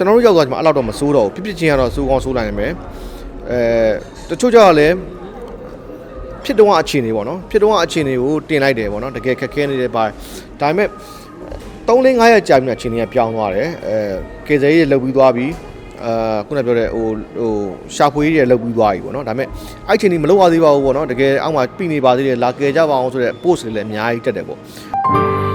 ကျွန်တော်တို့ရောက်သွားချိန်မှာအဲ့လောက်တော့မစိုးတော့ဘူးပြစ်ပြစ်ချင်းကတော့စိုးကောင်းစိုးနိုင်နိုင်မယ်အဲတချို့ကြောက်လည်းဖြစ်တော့အခြေအနေပေါ့နော်ဖြစ်တော့အခြေအနေကိုတင်လိုက်တယ်ပေါ့နော်တကယ်ခက်ခဲနေတယ်ပါဒါပေမဲ့3လ5ရက်ကြာပြီအခြေအနေကပြောင်းသွားတယ်အဲကေဇယ်ကြီးလောက်ပြီးသွားပြီအာခုနပြောတဲ့ဟိုဟိုရှာဖွေကြီးတွေလောက်ပြီးသွားပြီပေါ့နော်ဒါပေမဲ့အဲ့ချိန်ကြီးမလောက်ရသေးပါဘူးပေါ့နော်တကယ်အောက်မှာပြိနေပါသေးတယ်လာကယ်ကြပါအောင်ဆိုတဲ့ post တွေလည်းအများကြီးတက်တယ်ပေါ့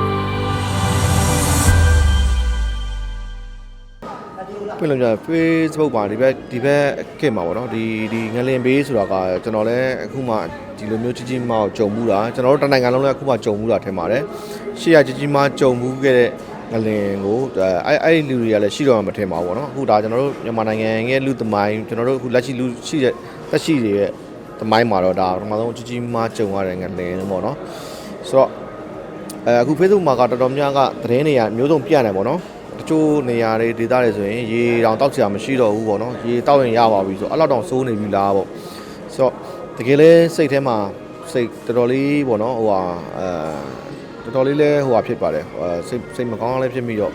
ပြင်လို့ကြ Facebook မှာဒီဘက်ဒီဘက်ခေတ်မှာပေါ့နော်ဒီဒီငလင်ဘေးဆိုတာကကျွန်တော်လည်းအခုမှဒီလိုမျိုးကြီးကြီးမားကိုကြုံမှုတာကျွန်တော်တို့တနိုင်ငံလုံးလည်းအခုမှကြုံမှုတာထင်ပါတယ်ရှေ့ရကြီးကြီးမားကြုံမှုခဲ့တဲ့ငလင်ကိုအဲအဲ့ဒီလူတွေကလည်းရှိတော့မှမထင်ပါဘူးပေါ့နော်အခုဒါကျွန်တော်တို့မြန်မာနိုင်ငံရဲ့လူသမိုင်းကျွန်တော်တို့အခုလက်ရှိလူရှိတဲ့သက်ရှိတွေရဲ့သမိုင်းမှာတော့ဒါပထမဆုံးကြီးကြီးမားကြုံရတဲ့ငလင်ပေါ့နော်ဆိုတော့အဲအခု Facebook မှာကတော်တော်များကသတင်းတွေကမျိုးစုံပြနေပေါ့နော်တ ချို့နေရာတွေဒေသတွေဆိုရင်ရေတောင်တောက်ချရာမရှိတော့ဘူးပေါ့နော်ရေတောက်ရင်ရပါပြီဆိုအဲ့လောက်တောင်စိုးနေပြီလားပေါ့ဆိုတော့တကယ်လဲစိတ်ထဲမှာစိတ်တော်တော်လေးပေါ့နော်ဟိုဟာအဲတော်တော်လေးလဲဟိုဟာဖြစ်ပါတယ်ဟိုစိတ်စိတ်မကောင်းလည်းဖြစ်ပြီးတော့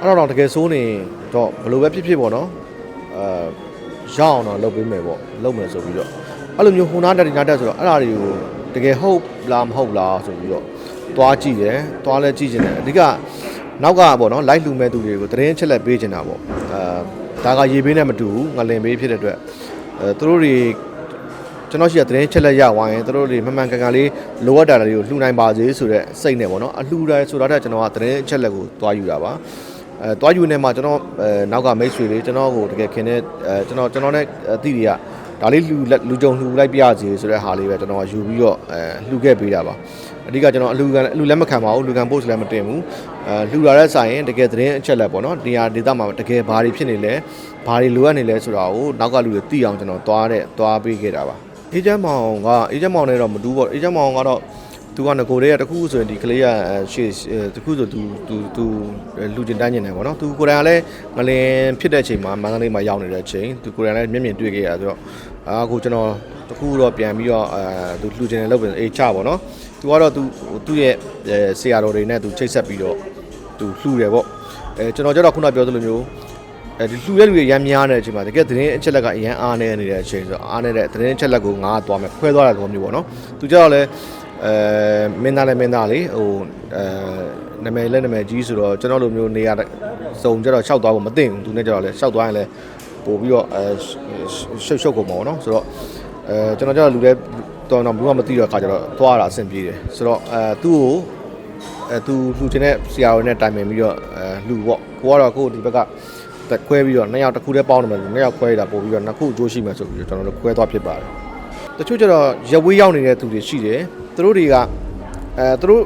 အဲ့တော့တော့တကယ်စိုးနေတော့ဘယ်လိုပဲဖြစ်ဖြစ်ပေါ့နော်အဲရအောင်တော့လုပ်ပေးမယ်ပေါ့လုပ်မယ်ဆိုပြီးတော့အဲ့လိုမျိုးဟိုနာတက်ဒီနာတက်ဆိုတော့အဲ့ဒါတွေကိုတကယ်ဟုတ်လားမဟုတ်လားဆိုပြီးတော့သွားကြည့်တယ်သွားလဲကြည့်ချင်တယ်အဓိက နောက်ကပေါ့နော်လိုက်လူမဲ့သူတွေကိုတရင်ချက်လက်ပေးချင်တာပေါ့အဲဒါကရေဘေးနဲ့မတူဘူးငလင်ဘေးဖြစ်တဲ့အတွက်အဲသူတို့တွေကျွန်တော်ရှိတဲ့တရင်ချက်လက်ရဝိုင်းရင်သူတို့တွေမှန်မှန်ကန်ကန်လေးလိုအပ်တာတွေကိုလှူနိုင်ပါစေဆိုတဲ့စိတ်နဲ့ပေါ့နော်အလှူတိုင်းဆိုတာတက်ကျွန်တော်ကတရင်ချက်လက်ကိုတွားယူတာပါအဲတွားယူနေမှာကျွန်တော်အဲနောက်ကမိတ်ဆွေလေးကျွန်တော်ကိုတကယ်ခင်တဲ့အဲကျွန်တော်ကျွန်တော်နဲ့အသီးတွေကဒါလေးလူလူကြုံလှူလိုက်ပြရစီဆိုတဲ့ဟာလေးပဲကျွန်တော်ကယူပြီးတော့အဲလှူခဲ့ပေးတာပါ အဓိကကျွန်တော်အလူကန်အလူလက်မခံပါဘူးလူကန် post လည်းမတင်ဘူးအဲလှူလာတဲ့ဆိုင်ရင်တကယ်သတင်းအချက်လက်ပေါ့နော်နေရာဒေသမှာတကယ်ဘာတွေဖြစ်နေလဲဘာတွေလိုအပ်နေလဲဆိုတာကိုနောက်ကလူတွေသိအောင်ကျွန်တော်သွားတဲ့သွားပေးခဲ့တာပါအေဂျင့်မောင်ကအေဂျင့်မောင်နဲ့တော့မတူပေါ့အေဂျင့်မောင်ကတော့သူကငကိုတွေကတခုဆိုရင်ဒီကလေးကရှေ့တခုဆိုသူသူသူလူကျင်တန်းကျင်တယ်ပေါ့နော်သူကိုယ်တိုင်ကလည်းမလင်ဖြစ်တဲ့အချိန်မှာမန္တလေးမှာရောက်နေတဲ့အချိန်သူကိုယ်တိုင်လည်းမျက်မြင်တွေ့ခဲ့ရဆိုတော့အခုကျွန်တော်တခုတော့ပြန်ပြီးတော့အဲသူလူကျင်တယ်လို့ပဲအေးချပေါ့နော် သူကတော့သူသူ့ရဲ့ဆရာတော်တွေနဲ့သူချိတ်ဆက်ပြီးတော့သူလှူတယ်ပေါ့အဲကျွန်တော်ကျတော့ခုနပြောသလိုမျိုးအဲဒီလှူတဲ့လူတွေရမ်းများနေတဲ့အချိန်မှာတကယ်သတင်းအချက်လက်ကအရန်အားနေနေတဲ့အချိန်ဆိုအားနေတဲ့သတင်းအချက်လက်ကိုငါကသွားမယ်ခွဲသွားတဲ့သဘောမျိုးပေါ့နော်သူကျတော့လည်းအဲမင်းသားလည်းမင်းသားလေဟိုအဲနာမည်လည်းနာမည်ကြီးဆိုတော့ကျွန်တော်လိုမျိုးနေရာစုံကျတော့ရှောက်သွားဖို့မသိဘူးသူနဲ့ကျတော့လည်းရှောက်သွားရင်လည်းပို့ပြီးတော့အဲရှုပ်ရှုပ်ကုန်ပါဘောနော်ဆိုတော့အဲကျွန်တော်ကျတော့လူလည်း တော်တော်ဘူးမှမသိတော့အခါကျတော့သွားတာအဆင်ပြေတယ်ဆိုတော့အဲသူ့ကိုအဲသူလှူချင်တဲ့ဆရာတော်နဲ့တိုင်ပင်ပြီးတော့အဲလှူပေါ့ကိုကတော့ကိုဒီဘက်ကတက်ခွဲပြီးတော့နှစ်ယောက်တစ်ခုတည်းပေါင်းတယ်မယ်နှစ်ယောက်ခွဲတာပို့ပြီးတော့နှစ်ခုအကျိုးရှိမယ်ဆိုပြီးတော့ကျွန်တော်တို့ခွဲသွားဖြစ်ပါတယ်တချို့ကျတော့ရဝေးရောက်နေတဲ့သူတွေရှိတယ်သူတို့တွေကအဲသူတို့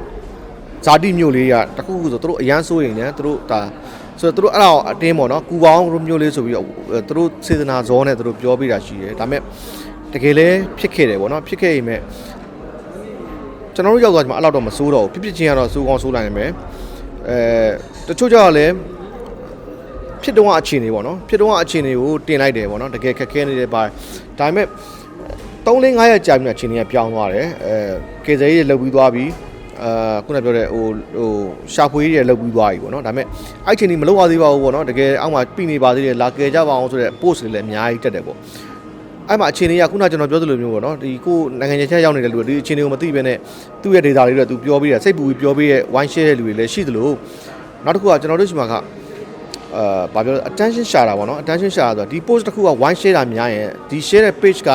ဇာတိမျိုးလေးကတခုခုဆိုသူတို့အရန်စိုးရင်လည်းသူတို့ဒါဆိုတော့သူတို့အဲ့ဒါကိုအတင်းပေါ့နော်ကူပေါင်းမျိုးလေးဆိုပြီးတော့သူတို့စေတနာဇောနဲ့သူတို့ပြောပြတာရှိတယ်ဒါပေမဲ့ တကယ်လဲဖြစ်ခဲ့တယ်ပေါ့နော်ဖြစ်ခဲ့ရင်မဲ့ကျွန်တော်တို့ရောက်သွားချိန်မှာအဲ့လောက်တော့မစိုးတော့ဘူးဖြစ်ဖြစ်ချင်းကတော့စိုးကောင်းစိုးနိုင်နိုင်မယ်အဲတချို့ကြောက်လည်းဖြစ်တော့အခြေအနေပေါ့နော်ဖြစ်တော့အခြေအနေကိုတင်လိုက်တယ်ပေါ့နော်တကယ်ခက်ခဲနေတယ်ပါဒါပေမဲ့3လ5ရက်ကြာပြီအခြေအနေကပြောင်းသွားတယ်အဲကေဇယ်ကြီးလောက်ပြီးသွားပြီအာခုနပြောတဲ့ဟိုဟိုရှာဖွေကြီးတွေလောက်ပြီးသွားပြီပေါ့နော်ဒါပေမဲ့အဲ့ချိန်ကြီးမလောက်ရသေးပါဘူးပေါ့နော်တကယ်အောက်မှာပြိနေပါသေးတယ်လာကယ်ကြပါအောင်ဆိုတဲ့ post တွေလည်းအများကြီးတက်တယ်ပေါ့ အဲ့မှာအခြေအနေကခုနကျွန်တော်ပြောသလိုမျိုးပေါ့နော်ဒီကိုနိုင်ငံခြားချက်ရောက်နေတဲ့လူတွေဒီအခြေအနေကိုမသိဘဲနဲ့သူ့ရဲ့ data လေးတွေသူပြောပြီးတာစိတ်ပူပြီးပြောပြီးရဲ့ wine share တဲ့လူတွေလည်းရှိသလိုနောက်တစ်ခုကကျွန်တော်တို့ရှိမှာကအာဘာပြော attention ရှာတာပေါ့နော် attention ရှာတာဆိုတော့ဒီ post တစ်ခုက wine share တာများရင်ဒီ share တဲ့ page က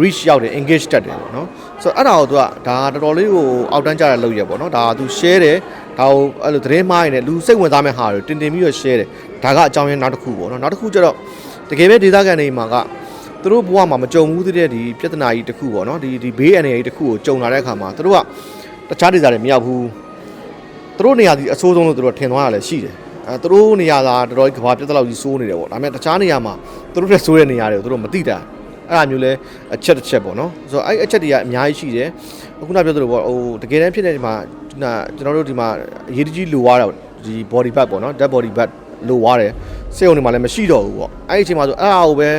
reach ရောက်တယ် engage တက်တယ်ပေါ့နော်ဆိုတော့အဲ့ဒါကိုသူကဒါတော်တော်လေးကိုအောက်တန်းကြတဲ့လုပ်ရပေါ့နော်ဒါကသူ share တယ်ဒါကိုအဲ့လိုသတင်းမှားရင်လည်းလူစိတ်ဝင်စားမဲ့ဟာတွေတင်တင်ပြီးတော့ share တယ်ဒါကအကြောင်းရင်းနောက်တစ်ခုပေါ့နော်နောက်တစ်ခုကျတော့တကယ်ပဲဒေသခံတွေမှာက သူတို့ဘဝမှာမကြုံဘူးတဲ့ဒီပြဿနာကြီးတစ်ခုပေါ့နော်ဒီဒီဘေးအန္တရာယ်ကြီးတစ်ခုကိုကြုံလာတဲ့အခါမှာသူတို့ကတခြားဒေသတွေမရောက်ဘူးသူတို့နေရာဒီအဆိုးဆုံးလို့သူတို့ထင်သွားတာလည်းရှိတယ်အဲသူတို့နေရာကတော်တော်ကြီးကဘာပြဿနာကြီးစိုးနေတယ်ပေါ့ဒါပေမဲ့တခြားနေရာမှာသူတို့တက်ဆိုးတဲ့နေရာတွေကိုသူတို့မသိတာအဲ့ဒါမျိုးလဲအချက်တစ်ချက်ပေါ့နော်ဆိုတော့အဲ့အချက်တွေကအများကြီးရှိတယ်ခုနပြောသလိုပေါ့ဟိုတကယ်တမ်းဖြစ်တဲ့ဒီမှာကျွန်တော်တို့ဒီမှာအရေးတကြီးလိုရတာဒီ body bag ပေါ့နော် dead body bag လိုရတယ်စေုံတွေမှာလည်းမရှိတော့ဘူးပေါ့အဲ့ဒီအချိန်မှာဆိုအဲ့ဒါကိုပဲ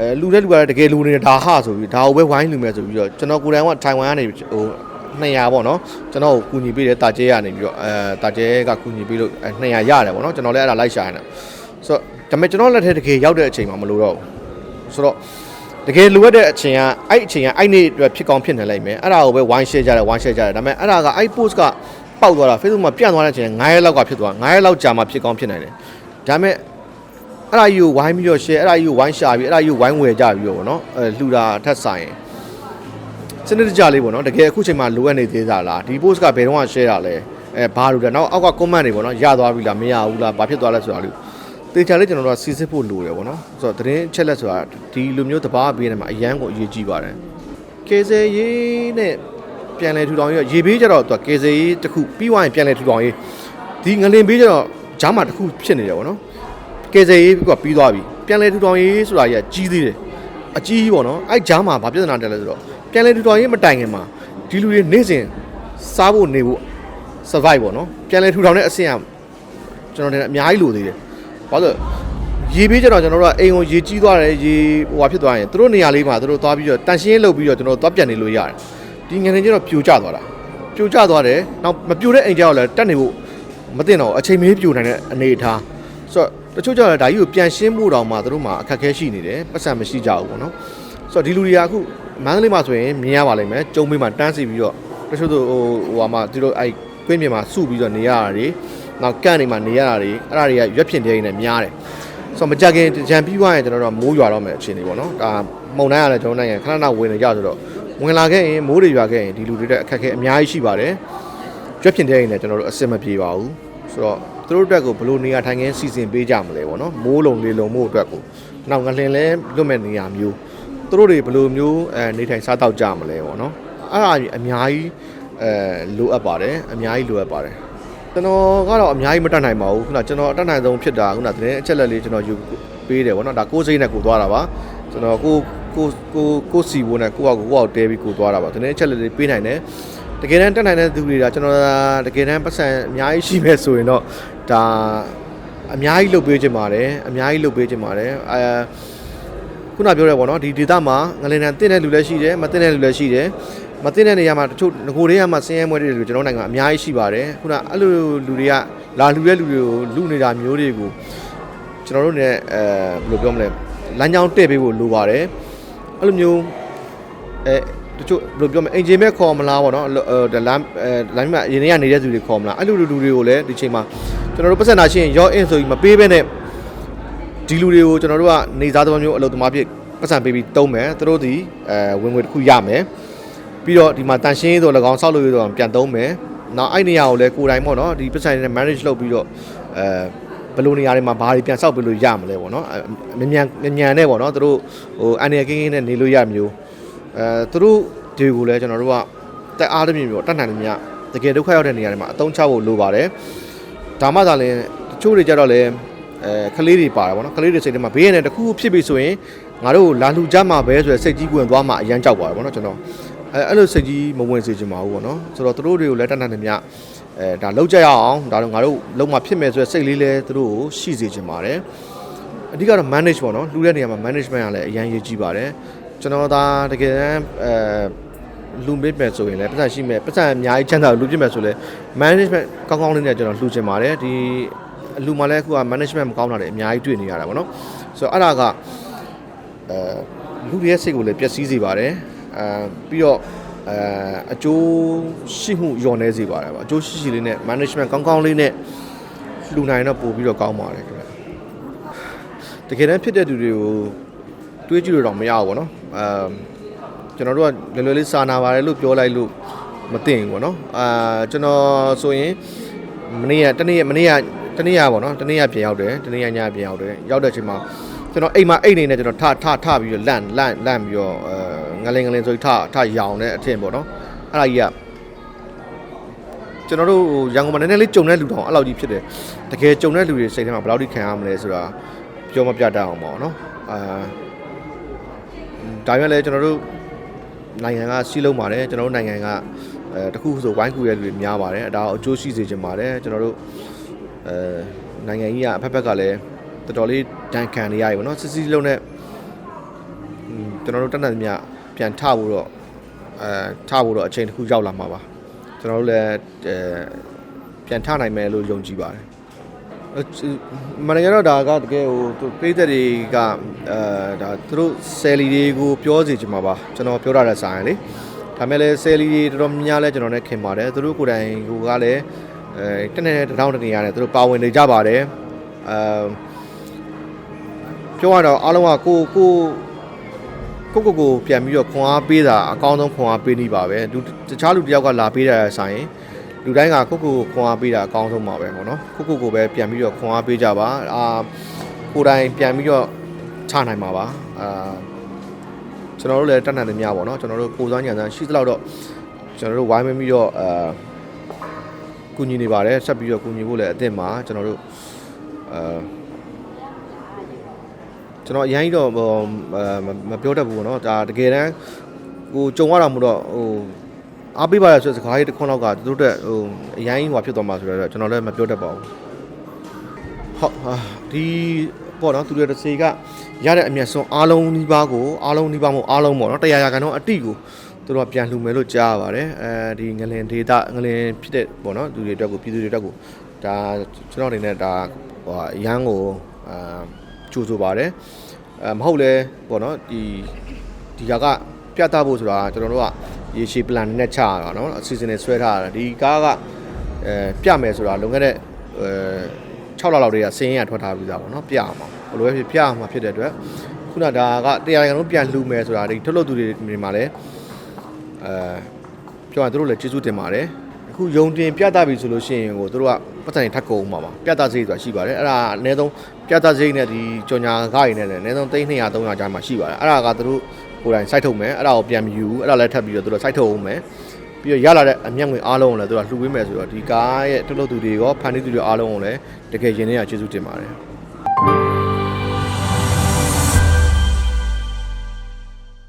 အဲလူတဲ့လူကလည်းတကယ်လူနေတာဒါဟဆိုပြီးဒါကိုပဲဝိုင်းလူမယ်ဆိုပြီးတော့ကျွန်တော်ကိုယ်တိုင်ကထိုင်ဝမ်ကနေဟို200ပေါ့နော်ကျွန်တော်ကိုကူညီပေးတယ်တာကျဲရနေပြီးတော့အဲတာကျဲကကူညီပေးလို့200ရတယ်ပေါ့နော်ကျွန်တော်လည်းအဲ့ဒါလိုက်ရှာနေတာဆိုတော့ဒါပေမဲ့ကျွန်တော်လက်ထဲတကယ်ရောက်တဲ့အချိန်မှာမလို့တော့ဘူးဆိုတော့တကယ်လိုအပ်တဲ့အချိန်ကအဲ့အချိန်ကအဲ့နေ့အတွက်ဖြစ်ကောင်းဖြစ်နေလိုက်မယ်အဲ့ဒါကိုပဲ one share ကြတယ် one share ကြတယ်ဒါပေမဲ့အဲ့ဒါကအဲ့ post ကပေါက်သွားတာ Facebook မှာပြန့်သွားတဲ့အချိန်9ရက်လောက်ကဖြစ်သွား9ရက်လောက်ကြာမှဖြစ်ကောင်းဖြစ်နိုင်တယ်ဒါပေမဲ့ အဲ့ဒါကြီးကို wine ပြီးတော့ share အဲ့ဒါကြီးကို wine ရှာပြီးအဲ့ဒါကြီးကို wine ဝယ်ကြပြီးတော့ဗောနော်အဲလှူတာထက်ဆိုင်ရင်စနစ်တကျလေးဗောနော်တကယ်အခုချိန်မှာလိုအပ်နေသေးတာလားဒီ post ကဘယ်တော့မှ share တာလဲအဲဘာလို့လဲနောက်အောက်က comment တွေဗောနော်ရသွားပြီလားမရဘူးလားဘာဖြစ်သွားလဲဆိုတာလို့တေချာလေးကျွန်တော်တို့ကစီစစ်ဖို့လိုတယ်ဗောနော်ဆိုတော့သတင်းချက်လက်ဆိုတာဒီလိုမျိုးတဘာပေးနေမှာအရန်ကိုအရေးကြီးပါတယ်ကေဆယ်ရေးနဲ့ပြန်လဲထူထောင်ရေးရေဘေးကြတော့သူကကေဆယ်ရေးတစ်ခုပြီးသွားရင်ပြန်လဲထူထောင်ရေးဒီငလင်ဘေးကြတော့ဂျားမှာတစ်ခုဖြစ်နေတယ်ဗောနော် ကယ်ဆယ်ရေးကပြီးသွားပြီပြန်လဲထူထောင်ရေးဆိုတာကြီးကကြီးသေးတယ်အကြီးကြီးပေါ့နော်အဲ့ဂျားမှာဘာပြဿနာတက်လဲဆိုတော့ပြန်လဲထူထောင်ရေးမတိုင်ခင်မှာဒီလူတွေနေ့စဉ်စားဖို့နေဖို့ survive ပေါ့နော်ပြန်လဲထူထောင်တဲ့အဆင့်ကကျွန်တော်တင်အများကြီးလိုသေးတယ်ဘာလို့ရေပေးကြတော့ကျွန်တော်တို့ကအိမ်ကိုရေကြီးသွားတယ်ရေဟိုဟာဖြစ်သွားရင်သူတို့နေရာလေးမှာသူတို့သွားပြီးတော့တန်ရှင်းရေးလုပ်ပြီးတော့ကျွန်တော်တို့သွားပြန်နေလို့ရတယ်ဒီငနေကျတော့ပြိုကျသွားတာပြိုကျသွားတယ်နောက်မပြိုတဲ့အိမ်ကျတော့လည်းတက်နေဖို့မသိတော့ဘူးအချိန်မေးပြိုနိုင်တဲ့အနေအထားဆိုတော့ တချို့ကျတော့ဒါကြီးကိုပြန်ရှင်းဖို့တောင်မှသူတို့မှာအခက်အခဲရှိနေတယ်ပတ်စံမရှိကြဘူးပေါ့နော်ဆိုတော့ဒီလူတွေကအခုမန္တလေးမှာဆိုရင်မြင်ရပါလိမ့်မယ်ကျုံမေးမှာတန်းစီပြီးတော့တချို့တို့ဟိုဟိုဟာမှာသူတို့အဲ့ကွင်းပြင်မှာစုပြီးတော့နေရတာတွေနောက်ကန့်နေမှာနေရတာတွေအဲ့ဒါတွေကရွက်ဖြစ်တဲ့နေနဲ့များတယ်ဆိုတော့မကြခင်ကြံပြီးသွားရင်ကျွန်တော်တို့ကမိုးရွာတော့မယ်အခြေအနေပေါ့နော်ဒါမုံတိုင်းရတယ်ကျွန်တော်နိုင်ငံခဏခဏဝင်နေကြဆိုတော့ဝင်လာခဲ့ရင်မိုးတွေရွာခဲ့ရင်ဒီလူတွေတဲ့အခက်အခဲအများကြီးရှိပါတယ်ရွက်ဖြစ်တဲ့နေနဲ့ကျွန်တော်တို့အဆင်မပြေပါဘူးဆိုတော့ သူတို့အတွက်ကိုဘယ်လိုနေရာထိုင်ခင်းစီစဉ်ပေးကြမလဲပေါ့နော်မိုးလုံလေလုံမှုအတွက်ကိုနောက်ငလင်လဲလွတ်မဲ့နေရာမျိုးသူတို့တွေဘယ်လိုမျိုးအဲနေထိုင်စားတောက်ကြမလဲပေါ့နော်အဲ့ဒါကြီးအများကြီးအဲလိုအပ်ပါတယ်အများကြီးလိုအပ်ပါတယ်ကျွန်တော်ကတော့အများကြီးမတတ်နိုင်ပါဘူးခုနကကျွန်တော်အတတ်နိုင်ဆုံးဖြစ်တာခုနကသတင်းအချက်လက်လေးကျွန်တော်ယူပေးတယ်ဗောနော်ဒါကိုယ်စိတ်နဲ့ကိုသွားတာပါကျွန်တော်ကိုကိုကိုကိုစီဘိုးနဲ့ကိုယ့်အကူကိုယ့်အကူတဲပြီးကိုသွားတာပါသတင်းအချက်လက်လေးပေးနိုင်တယ် တကယ်တမ်းတက်နိုင်တဲ့သူတွေကကျွန်တော်တကယ်တမ်းပတ်စံအများကြီးရှိမဲ့ဆိုရင်တော့ဒါအများကြီးလုပ်ပေးခြင်းပါတယ်အများကြီးလုပ်ပေးခြင်းပါတယ်အဲခုနပြောရဲဗောနော်ဒီဒေတာမှာငလင်တန်တင်းတဲ့လူလည်းရှိတယ်မတင်းတဲ့လူလည်းရှိတယ်မသိတဲ့နေရာမှာတချို့ငကိုတွေကမှဆင်းရဲမွဲတွေကျွန်တော်နိုင်ငံအများကြီးရှိပါတယ်ခုနအဲ့လိုလူတွေကလာလူတဲ့လူတွေကိုလူနေတာမျိုးတွေကိုကျွန်တော်တို့ ਨੇ အဲဘယ်လိုပြောမလဲလမ်းကြောင်းတဲ့ပေးဖို့လိုပါတယ်အဲ့လိုမျိုးအဲ တချို့ဘယ်လိုပြောမလဲအင်ဂျင်မဲ့ခေါ်မလားပေါ့နော်လမ်းလမ်းမှာအရင်ကနေနေတဲ့သူတွေခေါ်မလားအဲ့လိုလူတွေကိုလည်းဒီချိန်မှာကျွန်တော်တို့ပတ်စံတာရှိရင် your in ဆိုပြီးမပေးဘဲနဲ့ဒီလူတွေကိုကျွန်တော်တို့ကနေစားသဘောမျိုးအလုပ်သမားဖြစ်ပတ်စံပေးပြီးတုံးမယ်သူတို့ဒီအဲဝင်ငွေတစ်ခုရမယ်ပြီးတော့ဒီမှာတန်ရှင်းရေးဆို၎င်းဆောက်လုပ်ရေးဆိုပြန်တုံးမယ်နောက်အဲ့နေရာကိုလည်းကိုယ်တိုင်ပေါ့နော်ဒီပတ်စံနဲ့ manage လုပ်ပြီးတော့အဲဘယ်လိုနေရာတွေမှာဘာတွေပြန်ဆောက်ပေးလို့ရမလဲပေါ့နော်မြန်မြန်မြန်မြန်နဲ့ပေါ့နော်သူတို့ဟိုအန်ရကင်းကင်းနဲ့နေလို့ရမျိုး အဲသူတို့တွေကိုလည်းကျွန်တော်တို့ကတက်အားတမြင်ပြီးတော့တတ်နိုင်လို့မြတကယ်ဒုက္ခရောက်တဲ့နေရာတွေမှာအသုံးချဖို့လိုပါတယ်။ဒါမှသာလည်းတချို့တွေကြတော့လည်းအဲကလေးတွေပါတာပေါ့နော်ကလေးတွေစိတ်ထဲမှာဘေးရည်နဲ့တစ်ခုခုဖြစ်ပြီဆိုရင်ငါတို့လာလှူကြမှာပဲဆိုရယ်စိတ်ကြီးကွင်သွားမှာအရန်ကြောက်ပါတယ်ပေါ့နော်ကျွန်တော်အဲအဲ့လိုစိတ်ကြီးမဝင်စေချင်ပါဘူးပေါ့နော်ဆိုတော့သူတို့တွေကိုလည်းတတ်နိုင်တယ်မြအဲဒါလောက်ကြရအောင်ဒါတော့ငါတို့လုံးမဖြစ်မယ်ဆိုရယ်စိတ်လေးလည်းသူတို့ကိုရှိစေချင်ပါတယ်အဓိကတော့ manage ပေါ့နော်လူတဲ့နေရာမှာ management ကလည်းအရန်ရေးကြီးပါတယ် ကျွန်တော်ဒါတကယ်တမ်းအဲလူမစ်မယ်ဆိုရင်လည်းပတ်စံရှိမယ်ပတ်စံအများကြီးချမ်းသာလူပြစ်မယ်ဆိုလည်း management ကောင်းကောင်းလေးနဲ့ကျွန်တော်လှူချင်ပါတယ်ဒီအလူမှလည်းအခုက management မကောင်းတာတွေအများကြီးတွေ့နေရတာပေါ့နော်ဆိုတော့အဲ့ဒါကအဲလူတွေရဲ့စိတ်ကိုလည်းပျက်စီးစေပါတယ်အဲပြီးတော့အဲအကျိုးရှိမှုညော်နေစေပါတယ်ပေါ့အကျိုးရှိရှိလေးနဲ့ management ကောင်းကောင်းလေးနဲ့လှူနိုင်တော့ပို့ပြီးတော့ကောင်းပါတယ်ခင်ဗျတကယ်တမ်းဖြစ်တဲ့သူတွေကိုတွေးကြည့်လို့တော့မရဘူးပေါ့နော် အဲကျွန်တော်တို့ကလွယ်လွယ်လေးစာနာပါတယ်လို့ပြောလိုက်လို့မသိဘူးပေါ့နော်အာကျွန်တော်ဆိုရင်မနေ့ကတနေ့မနေ့ကတနေ့ကပေါ့နော်တနေ့ကပြင်ရောက်တယ်တနေ့ကညပြင်ရောက်တယ်ရောက်တဲ့အချိန်မှာကျွန်တော်အိမ်မှာအိတ်နေနဲ့ကျွန်တော်ထထထပြီးတော့လန့်လန့်လန့်ပြီးတော့အဲငလင်ငလင်ဆိုပြီးထထရောင်တဲ့အထင်ပေါ့နော်အဲ့ဒါကြီးကကျွန်တော်တို့ရန်ကုန်မှာနည်းနည်းလေးကြုံတဲ့လူတောင်အဲ့လောက်ကြီးဖြစ်တယ်တကယ်ကြုံတဲ့လူတွေစိတ်ထဲမှာဘယ်လောက်ထိခံရမလဲဆိုတာပြောမပြတတ်အောင်ပေါ့နော်အာ ဒါပေမဲ့လည်းကျွန်တော်တို့နိုင်ငံကစီးလုံးပါတယ်ကျွန်တော်တို့နိုင်ငံကအဲတခုဆိုဝိုင်းကူရဲ့လူတွေများပါတယ်ဒါအကျိုးရှိစေချင်ပါတယ်ကျွန်တော်တို့အဲနိုင်ငံကြီးကအဖက်ဖက်ကလည်းတော်တော်လေးဒဏ်ခံနေရပြီပေါ့နော်စစ်စစ်လုံးနဲ့ကျွန်တော်တို့တက်နေသမျှပြန်ထဖို့တော့အဲထဖို့တော့အချိန်တစ်ခုရောက်လာမှာပါကျွန်တော်တို့လည်းအဲပြန်ထနိုင်မယ်လို့ယုံကြည်ပါတယ် မန်နေဂျာတော့ဒါကတကယ်ဟိုသူပေးသက်တွေကအဲဒါသူတို့ဆယ်လီတွေကိုပြောစီချင်မှာပါကျွန်တော်ပြောတာတဲ့ဆိုင်လေဒါမဲ့လည်းဆယ်လီတွေတော်တော်များများလဲကျွန်တော်နဲ့ခင်ပါတယ်သူတို့ကိုယ်တိုင်ကိုကလည်းအဲတနေ့တစ်ထောင်တစ်နေရာနဲ့သူတို့ပါဝင်နေကြပါတယ်အဲပြောရတော့အားလုံးကကိုကိုကိုကိုကိုပြန်ပြီးတော့ခွန်အားပေးတာအကောင်းဆုံးခွန်အားပေးနေပါပဲလူတခြားလူတယောက်ကလာပေးတာဆိုင် လူတိုင်းကကိုကိုကိုခွန်အားပေးတာအကောင်းဆုံးပါပဲပေါ့နော်ကိုကိုကိုပဲပြန်ပြီးတော့ခွန်အားပေးကြပါအာကိုယ်တိုင်ပြန်ပြီးတော့ချနိုင်မှာပါအာကျွန်တော်တို့လည်းတတ်နိုင်တယ်များပေါ့နော်ကျွန်တော်တို့ကိုယ်စားညံစမ်းရှိသလောက်တော့ကျွန်တော်တို့ဝိုင်းမပြီးတော့အာကူညီနေပါတယ်ဆက်ပြီးတော့ကူညီဖို့လည်းအသင့်ပါကျွန်တော်တို့အာကျွန်တော်အရင်တော့ဟိုမပြောတတ်ဘူးပေါ့နော်ဒါတကယ်တမ်းကိုကြုံရတာမို့တော့ဟို အားပေးပါရဆိုတဲ့စကားလေးတစ်ခွန်းလောက်ကသူတို့တက်ဟိုအရင်ဟိုဖြစ်သွားမှာဆိုတော့ကျွန်တော်လည်းမပြောတတ်ပါဘူးဟုတ်ဟာဒီပေါ့နော်သူတို့တစ်စေကရတဲ့အမျက်ဆုံးအားလုံးနှီးပါးကိုအားလုံးနှီးပါးမို့အားလုံးပေါ့နော်တရားရာခိုင်နှုန်းအတိကိုသူတို့ကပြန်လှူမယ်လို့ကြားရပါတယ်အဲဒီငလင်ဒေတာငလင်ဖြစ်တဲ့ပေါ့နော်သူတွေအတွက်ကိုပြည်သူတွေအတွက်ကိုဒါကျွန်တော်အနေနဲ့ဒါဟိုအရန်ကိုအာကြိုးဆိုပါတယ်အဲမဟုတ်လဲပေါ့နော်ဒီဒီကကပြတ်သားဖို့ဆိုတာကျွန်တော်တို့က ရေရှည် plan နဲ့ချရတာเนาะအစီအစဉ်တွေဆွဲထားတာဒီကားကအဲပြမယ်ဆိုတာလွန်ခဲ့တဲ့အဲ6လလောက်တည်းကစင်းရထွက်ထားပြီးသားပေါ့เนาะပြအောင်ဘယ်လိုပဲဖြစ်ပြမှာဖြစ်တဲ့အတွက်ခုနဒါကတရားရံလုံးပြန်လှူမယ်ဆိုတာဒီထုတ်လုပ်သူတွေမှာလည်းအဲပြောရင်တို့လည်းကျေးဇူးတင်ပါတယ်အခုယုံတင်ပြတာပြီဆိုလို့ရှိရင်ကိုတို့ကပတ်စံထပ်ကုန်မှာပါပြတာစိတ်ဆိုတာရှိပါတယ်အဲ့ဒါအနည်းဆုံးပြတာစိတ်နဲ့ဒီကြော်ညာကားရည်နဲ့လည်းအနည်းဆုံး300 300 300ကျားမှာရှိပါတယ်အဲ့ဒါကတို့ ကိုယ်တိုင် site ထုတ်မယ်အဲ့ဒါကိုပြန်မယူအဲ့ဒါလည်းထပ်ပြီးတော့တို့ site ထုတ်အောင်မယ်ပြီးတော့ရလာတဲ့အမျက်ငွေအားလုံးကိုလည်းတို့ကလှူပေးမယ်ဆိုတော့ဒီကားရဲ့ထုတ်လုပ်သူတွေရောဖန်တီးသူတွေအားလုံးကိုလည်းတကယ်ရင်ထဲကကျေးဇူးတင်ပါတယ်